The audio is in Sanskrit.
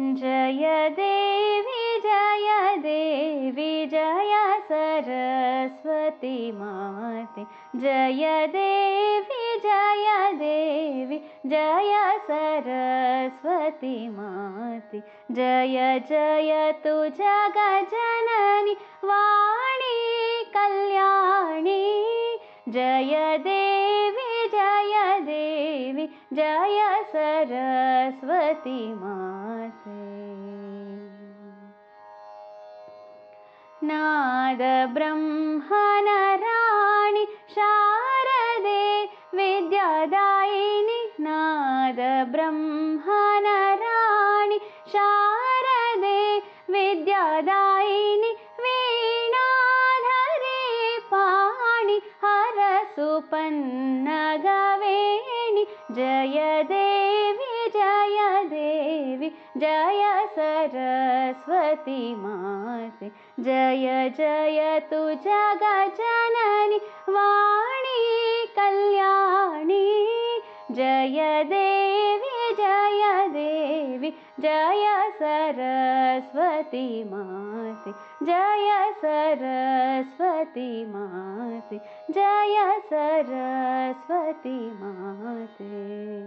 जय देवी जय देवी जय सरस्वती माते। जय देवी जय देवी जय सरस्वती माते। जय जय तु जगजननि वाणी कल्याणी। जय देवी देवी जय सरस्वती माते नाद ब्रह्मणराणि शारदे विद्यादायिनि नाद ब्रह्मणराणि शारदे विद्यादायिनि वीणाधरे पाणि हरसुपन्नगवेणि जय सरस्वती माते। जय जय तु जगजननि वाणी कल्याणी। जय देवी जय देवी। जय सरस्वती माते। जय सरस्वती माते। जय सरस्वती माते